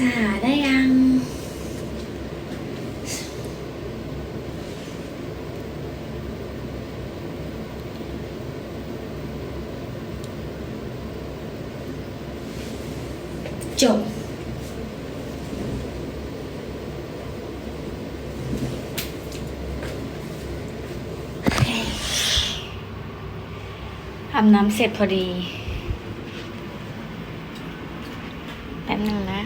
สาได้ยัง จบอาบน้ำเสร็จพอดี แป๊บหนึ่งนะ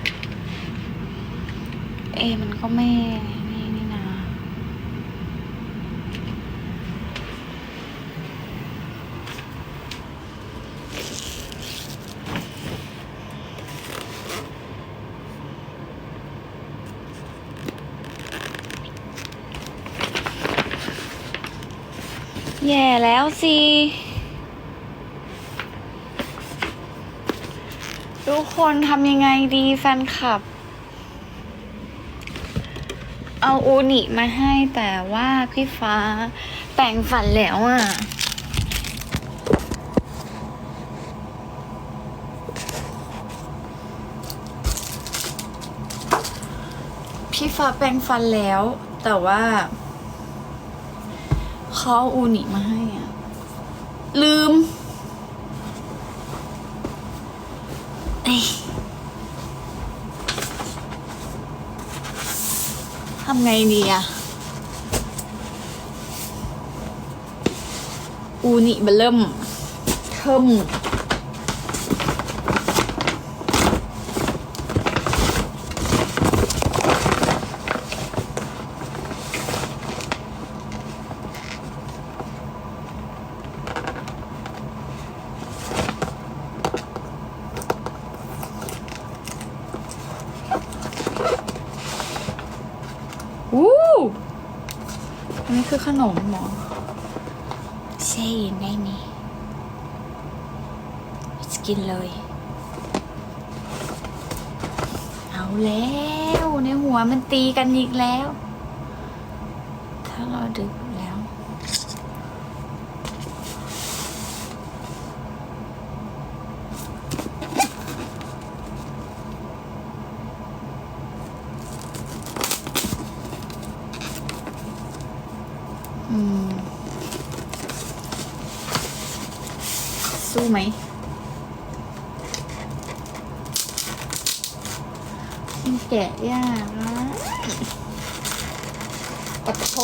เอมันก็ไม่นี่นี่นะแย่แล้วสิทุกคนทำยังไงดีแฟนคลับ เอาอูนิมาให้แต่ว่าพี่ฟ้าแปลงฝันแล้วอะ พี่ฟ้าแปลงฟันแล้ว แต่ว่าเขาเอาอูนิมาให้อะ ลืม เอ้ย ทำไงดีอะอูนิเบลเริ่มเทิมอู้อั นนี้คือขนมหมอใช่ได้ไหมจะกินเลย เอาแล้ว ในหัวมันตีกันอีกแล้ว ถ้าเราดึกแล้ว อืม สู้ไหมมันแกะยากนะปะโท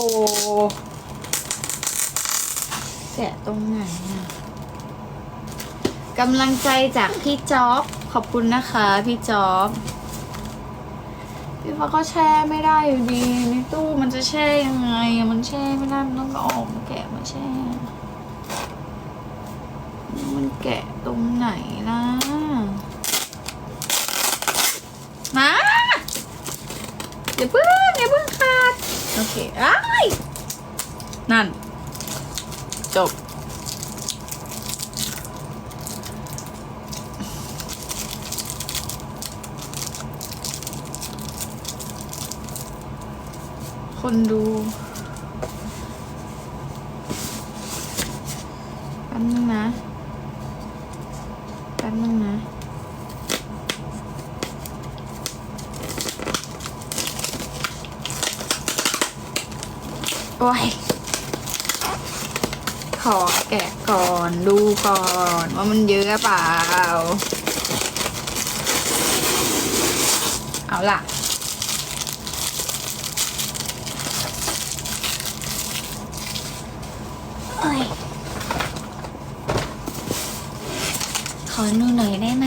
แกะตรงไหนอะกำลังใจจากพี่จ๊อบ ขอบคุณนะคะ พี่จ๊อบ พี่ฟ้าก็แช่ไม่ได้อยู่ดี ในตู้มันจะแช่ยังไง มันแช่ไม่ได้ มันต้องอออกมาแกะมาแช่ มันแกะตรงไหนล่ะ มาอย่าเพิ่งอย่าเพิ่งขาด โอเคอ้ายนั่น จบ คนดูแป๊บนึงนะแป๊บนึงนะโอ้ยขอแกะก่อนดูก่อนว่ามันเยอะเปล่า เอาล่ะ โอ้ย ข อดูหน่อยได้ไหม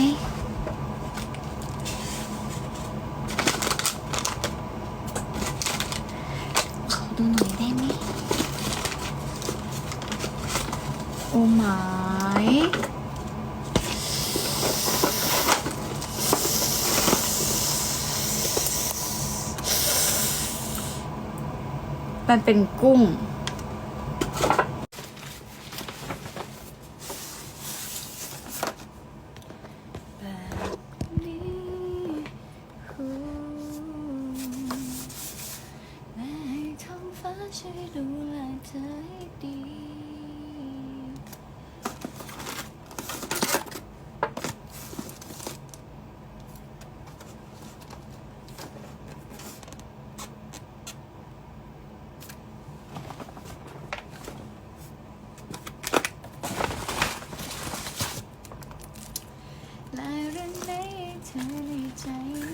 ขอดูหน่อยได้ไหม โอ้หมายมันเป็นกุ้ง ลายเรื่องไหนเธอในใจ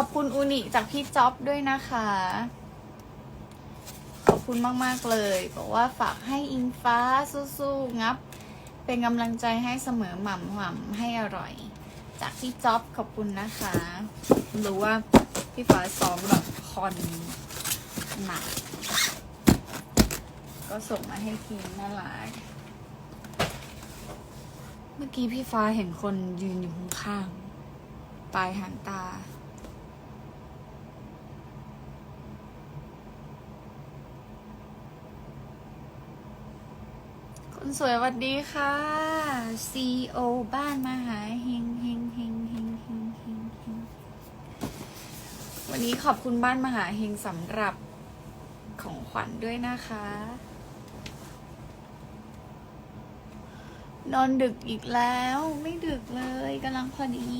อบคุณอูนิจากพี่จ๊อบด้วยนะคะ ขอบคุณมาก ๆ เลย บอกว่าฝากให้อิงฟ้าสู้ๆงับ เป็นกำลังใจให้เสมอหม่ำหม่ำให้อร่อย จากพี่จ๊อบขอบคุณนะคะรู้ว่าพี่ฟ้าซ้อมแบบคอนหนักก็ส่งมาให้ทีมน่ารักเมื่อกี้พี่ฟ้าเห็นคนยืนอยู่ข้างๆปลายหางตา คุณสวยสวัสดีค่ะ CEO บ้านมหาเฮงเฮงเฮงเฮงเฮงเฮงเฮงวันนี้ขอบคุณบ้านมหาเฮงสำหรับของขวัญด้วยนะคะ นอนดึกอีกแล้วไม่ดึกเลยกำลังพอดี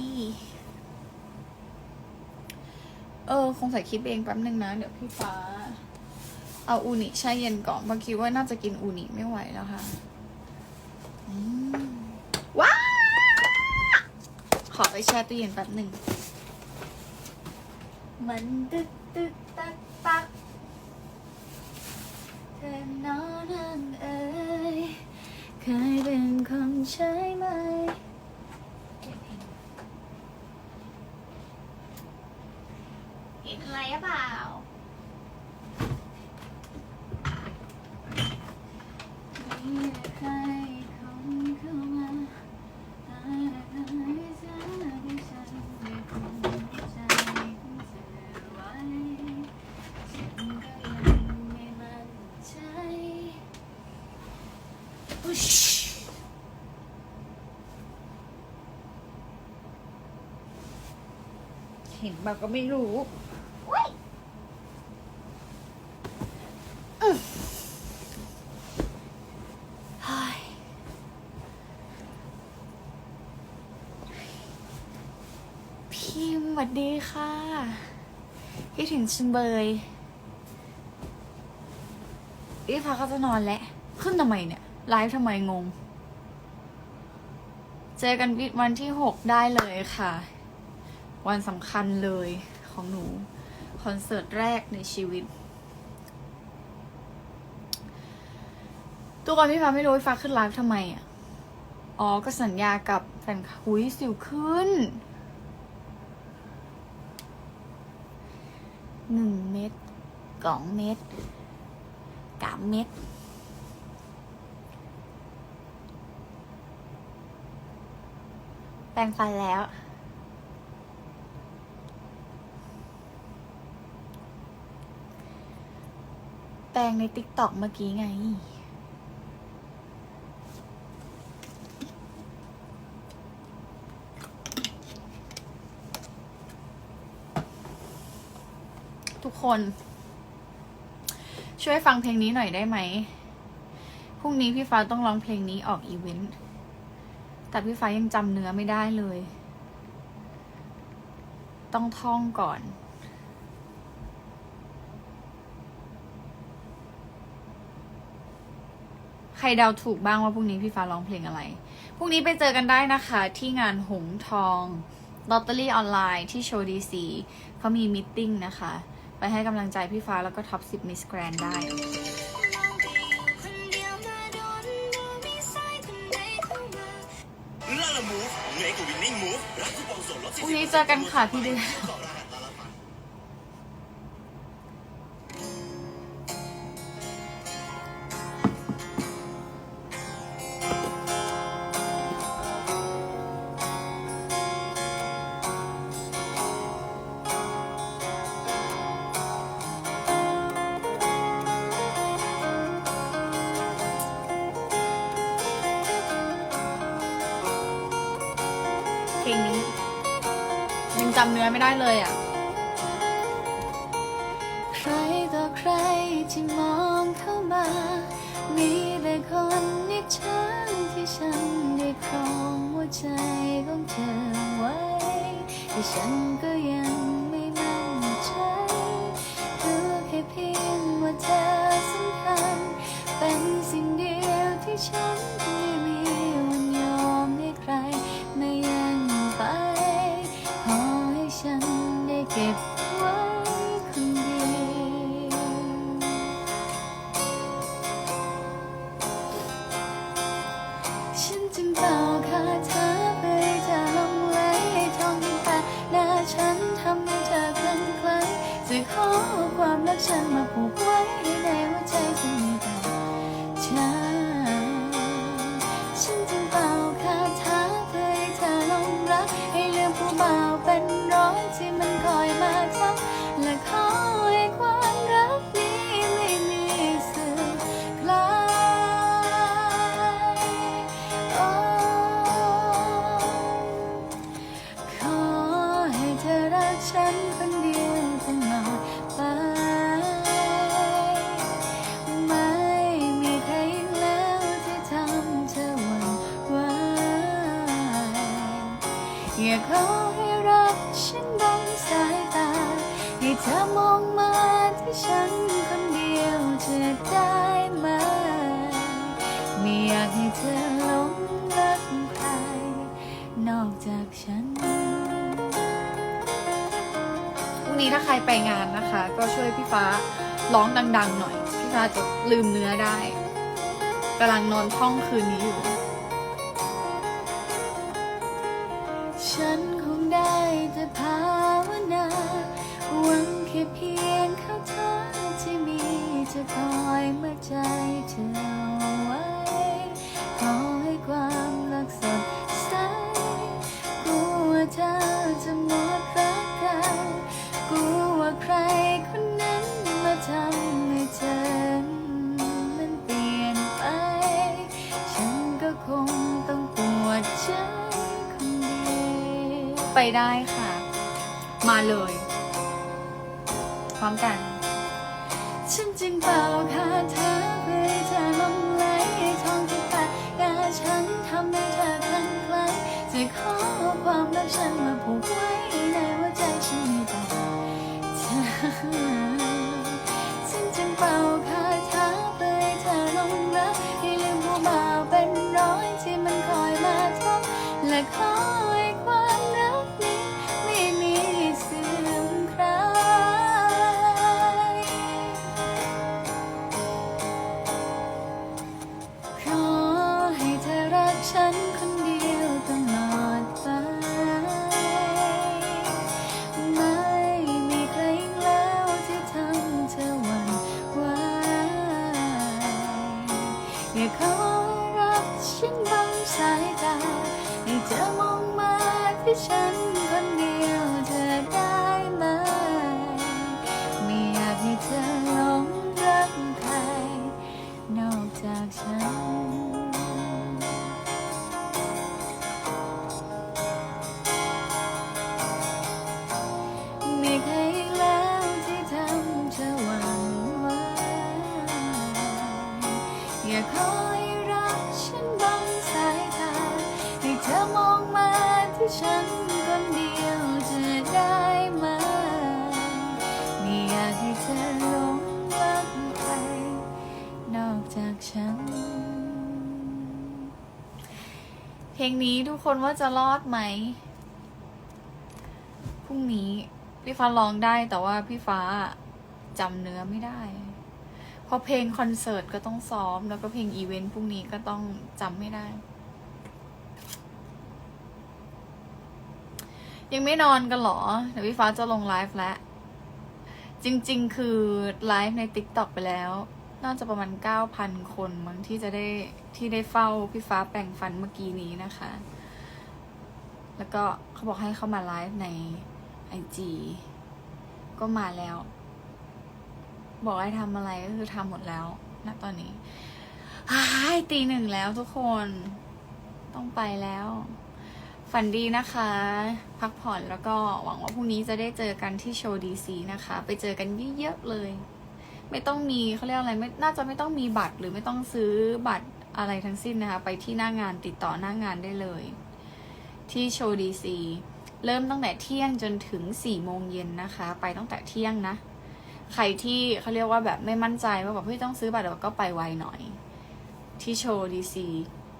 เออ คงใส่คลิปเองแป๊บนึงนะ เดี๋ยวพี่ฟ้าเอาอูนิแช่เย็นก่อนบางคิดว่าน่าจะกินอูนิไม่ไหวแล้วค่ะอืมว้าข อไปแช่ตู้เย็นแป๊บหนึ่งมันตึกตึกตักตักเธอนอนห่างเอ่ยเคยเป็นคนใช่ไหมเห็นอะไรหรือเปล่า มีใครคนเข้ามาหาอะไรสักอย่างที่ฉันไม่คงใจของเธอไว้ฉันก็ยังไม่มั่นใจอุ๊ย เห็นแบบก็ไม่รู้อุ๊ยอื้อเฮ้ยพิมพ์สวัสดีค่ะคิดถึงชินเบยพี่ฟ้าก็จะนอนแล้ว ขึ้นทำไมเนี่ย ไลฟ์ทำไมงง เจอกันวันที่หกได้เลยค่ะ วันสำคัญเลยของหนู คอนเสิร์ตแรกในชีวิตทุกคนพี่ฟ้าไม่รู้ฟ้าขึ้นไลฟ์ทำไมอะ อ๋อ ก็สัญญากับแฟนคุยสิวขึ้น หนึ่งเม็ดสองเม็ดสามเม็ดแปรงฟันแล้ว แปรงในติ๊กต็อกเมื่อกี้ไง ทุกคน ช่วยฟังเพลงนี้หน่อยได้ไหม พรุ่งนี้พี่ฟ้าต้องร้องเพลงนี้ออกอีเวนต์ แต่พี่ฟ้ายังจำเนื้อไม่ได้เลย ต้องท่องก่อน ใครเดาถูกบ้างว่าพรุ่งนี้พี่ฟ้าร้องเพลงอะไร พรุ่งนี้ไปเจอกันได้นะคะ ที่งานหงทองลอตเตอรี่ออนไลน์ที่โชว์ดีซีเขามีมิทติ้งนะคะ ไปให้กำลังใจพี่ฟ้าแล้วก็ท็อป10มิสแกรนได้พรุ่งนี้เจอกันค่ะพี่เดือน จำเนื้อไม่ได้เลยอะ ใครต่อใครที่มองเข้ามา มีแต่คนนิจฉาที่ฉันได้ครองหัวใจของเธอไว้แต่ฉัน ฉัน จากฉันพรุ่งนี้ถ้าใครไปงานนะคะ ก็ช่วยพี่ฟ้าร้องดัง ๆ หน่อย พี่ฟ้าจะลืมเนื้อได้กำลังนอนท่องคืนนี้อยู่ ฉันคงได้แต่ภาวนาหวังแค่เพียงเขาเธอที่มีจะคอยเมื่อใจเธอ ไปได้ค่ะ มาเลย พร้อมกัน ฉันจึงเป่าคาถาเพื่อให้เธอหลงไหลทองที่ปากกาฉันทำให้เธอคลั่งไคล้จะขอความรักฉันมาผูกไว้ งนี้ทุกคนว่าจะรอดไหมพรุ่งนี้พี่ฟ้าร้องได้แต่ว่าพี่ฟ้าจำเนื้อไม่ได้ เพราะเพลงคอนเสิร์ตก็ต้องซ้อม แล้วก็เพลงอีเวนต์พรุ่งนี้ก็ต้องจำไม่ได้ ยังไม่นอนกันเหรอเดี๋ยวพี่ฟ้าจะลงไลฟ์แล้ว จริง ๆ คือไลฟ์ใน t ิ k t o k ไปแล้ว น่าจะประมาณ 9,000 คนมั้งที่จะได้ที่ได้เฝ้าพี่ฟ้าแปลงฟันเมื่อกี้นี้นะคะ แล้วก็เขาบอกให้เข้ามาไลฟ์ใน IG ก็มาแล้ว บอกให้ทำอะไรก็คือทำหมดแล้วณตอนนี้ฮ้ายตีหนึ่งแล้วทุกคน ต้องไปแล้ว ฝันดีนะคะ พักผ่อนแล้วก็หวังว่าพรุ่งนี้จะได้เจอกันที่โชว์ดีซีนะคะ ไปเจอกันเยอะๆเลย ไม่ต้องมีเขาเรียกอะไรไม่น่าจะไม่ต้องมีบัตรหรือไม่ต้องซื้อบัตรอะไรทั้งสิ้นนะคะ ไปที่หน้างานติดต่อหน้างานได้เลย ที่โชว์ดีซีเริ่มตั้งแต่เที่ยงจนถึง4ี่โมงเย็นนะคะ ไปตั้งแต่เที่ยงนะ ใครที่เขาเรียกว่าแบบไม่มั่นใจว่าแบบเฮ้ยต้องซื้อบัตรเดี๋ยวก็ไปไวหน่อย ที่โชว์ดีซี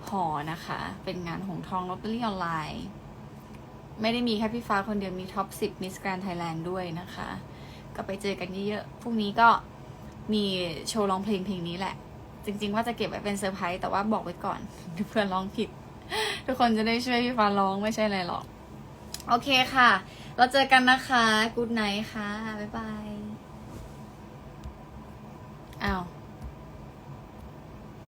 หอนะคะ เป็นงานหงทองลอตเตอรี่ออนไลน์ไม่ได้มีแค่พี่ฟ้าคนเดียวมีท็อป10มิสแกรนไทยแลนด์ด้วยนะคะ ก็ไปเจอกันเยอะๆพรุ่งนี้ก็ มีโชว์ร้องเพลงเพลงนี้แหละ จริง ๆ ว่าจะเก็บไว้เป็นเซอร์ไพรส์แต่ว่าบอกไว้ก่อนเพื่อนร้องผิด ทุกคนจะได้ช่วยพี่ฟ้าร้องไม่ใช่อะไรหรอก โอเคค่ะ เราเจอกันนะคะกูดไนท์ค่ะ บ๊ายบายอ้าว